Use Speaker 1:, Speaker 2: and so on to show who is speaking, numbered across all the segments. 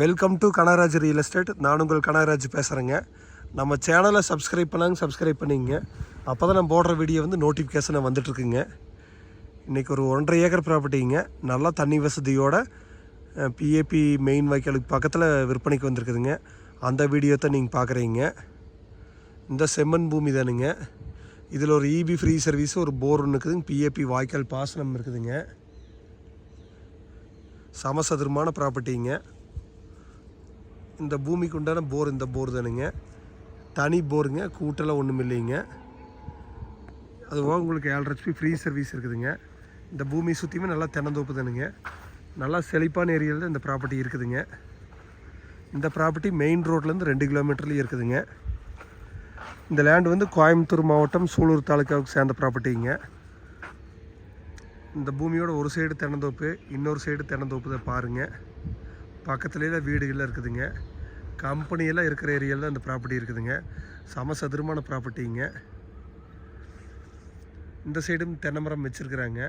Speaker 1: Welcome to Kanagaraj real estate நான் உங்கள் கனகராஜ் பேசுகிறேங்க நம்ம சேனலை சப்ஸ்கிரைப் பண்ணாங்க சப்ஸ்கிரைப் பண்ணிங்க. அப்போ தான் நம்ம போடுற வீடியோ வந்து நோட்டிஃபிகேஷனை வந்துட்டுருக்குங்க. இன்றைக்கி ஒரு ஒன்றரை ஏக்கர் ப்ராப்பர்ட்டிங்க நல்லா தண்ணி வசதியோட பிஏபி மெயின் வாய்க்காலுக்கு பக்கத்தில் விற்பனைக்கு வந்திருக்குதுங்க. அந்த வீடியோ தான் நீங்கள் பார்க்குறீங்க இந்த செம்மண் பூமி தானுங்க. இதில் ஒரு இபி ஃப்ரீ சர்வீஸ் ஒரு போர் ஒன்று இருக்குதுங்க. பிஏபி வாய்க்கால் பாசனம் இருக்குதுங்க. சமசதுரமான ப்ராப்பர்ட்டிங்க இந்த பூமிக்கு உண்டான போர் இந்த போர் தானுங்க. தனி போருங்க கூட்டெல்லாம் ஒன்றும் இல்லைங்க. அதுவாக உங்களுக்கு ஏழரை ஹெச்பி ஃப்ரீ சர்வீஸ் இருக்குதுங்க. இந்த பூமி சுற்றியுமே நல்லா தென்னந்தோப்பு தானுங்க. நல்லா செழிப்பான ஏரியாவில் தான் இந்த ப்ராப்பர்ட்டி இருக்குதுங்க. இந்த ப்ராப்பர்ட்டி மெயின் ரோட்லேருந்து ரெண்டு கிலோமீட்டர்லேயும் இருக்குதுங்க. இந்த லேண்டு வந்து கோயம்புத்தூர் மாவட்டம் சூலூர் தாலுக்காவுக்கு சேர்ந்த ப்ராப்பர்ட்டிங்க இந்த பூமியோட ஒரு சைடு தென்னந்தோப்பு இன்னொரு சைடு தென்னந்தோப்பு தான் பாருங்கள் பக்கத்துலேயே வீடுகள்லாம் இருக்குதுங்க. கம்பெனியெல்லாம் இருக்கிற ஏரியாவில் தான் இந்த ப்ராப்பர்ட்டி இருக்குதுங்க. சமசதுரமான ப்ராப்பர்ட்டிங்க இந்த சைடும் தென்னை மரம் வச்சுருக்குறாங்க.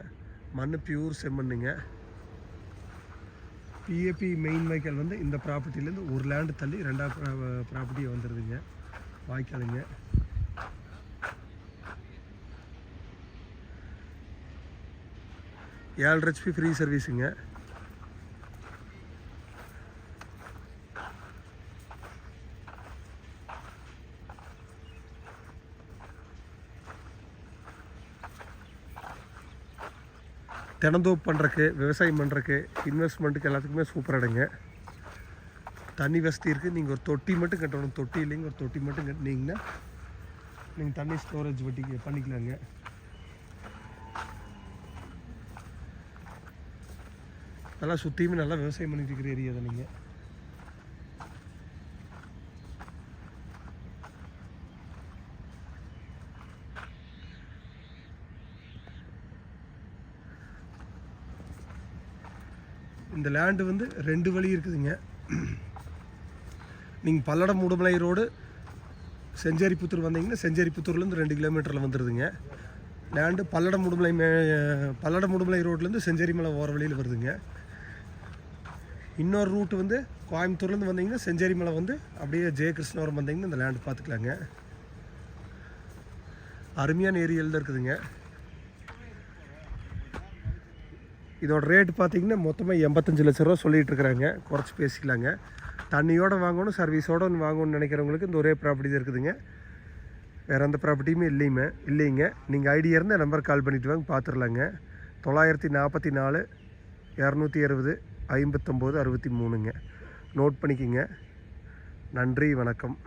Speaker 1: மண் பியூர் செம்மண்ணுங்க. பிஏபி மெயின் வாய்க்கால் வந்து இந்த ப்ராப்பர்ட்டிலேருந்து ஒரு லேண்டு தள்ளி ரெண்டாவது ப்ராப்பர்ட்டியை வந்துடுதுங்க வாய்க்காலுங்க. ஏழு ஹெச்பி ஃப்ரீ சர்வீஸுங்க தினந்தோப்பு பண்ணுறக்கு விவசாயம் பண்ணுறக்கு இன்வெஸ்ட்மெண்ட்டுக்கு எல்லாத்துக்குமே சூப்பர் இடங்க தண்ணி வசதி இருக்குது நீங்கள் ஒரு தொட்டி மட்டும் கட்டணும். தொட்டி இல்லைங்க ஒரு தொட்டி மட்டும் கட்டினீங்கன்னா நீங்கள் தண்ணி ஸ்டோரேஜ் வட்டிக்கு பண்ணிக்கலாங்க. நல்லா சுற்றியுமே நல்லா விவசாயம் பண்ணிட்டு இருக்கிற ஏரியா தான் நீங்கள் இந்த லேண்டு வந்து ரெண்டு வழி இருக்குதுங்க. நீங்கள் பல்லடம் உடுமலை ரோடு செஞ்சேரிப்புத்தூர் வந்தீங்கன்னா செஞ்சேரிப்புத்தூர்லேருந்து ரெண்டு கிலோமீட்டரில் வந்துடுதுங்க லேண்டு பல்லடம் உடுமலை மே பல்லடம் உடுமலை ரோட்லேருந்து செஞ்சேரி மலை ஓர வழியில் வருதுங்க. இன்னொரு ரூட் வந்து கோயம்புத்தூர்லேருந்து வந்தீங்கன்னா செஞ்சேரி மலை வந்து அப்படியே ஜெய கிருஷ்ணவரம் வந்தீங்கன்னா இந்த லேண்டு பார்த்துக்கலாங்க அருமையான ஏரியாவில் தான் இருக்குதுங்க. இதோட ரேட் பார்த்தீங்கன்னா மொத்தமாக எண்பத்தஞ்சு லட்ச ரூபா சொல்லிட்டு இருக்கிறாங்க. குறைச்சி பேசிக்கலாங்க. தண்ணியோட வாங்கணும் சர்வீஸோடு ஒன்று வாங்கணும்னு நினைக்கிறவங்களுக்கு இந்த ஒரே ப்ராப்பர்ட்டி தான் இருக்குதுங்க. வேறு எந்த ப்ராப்பர்ட்டியுமே இல்லையுமே இல்லைங்க. நீங்கள் ஐடியா இருந்தால் நம்பர் கால் பண்ணிவிட்டு வாங்க பார்த்துடலாங்க தொள்ளாயிரத்தி நாற்பத்தி நாலு இரநூத்தி அறுபது ஐம்பத்தொம்போது அறுபத்தி மூணுங்க. நோட் பண்ணிக்கிங்க. நன்றி வணக்கம்.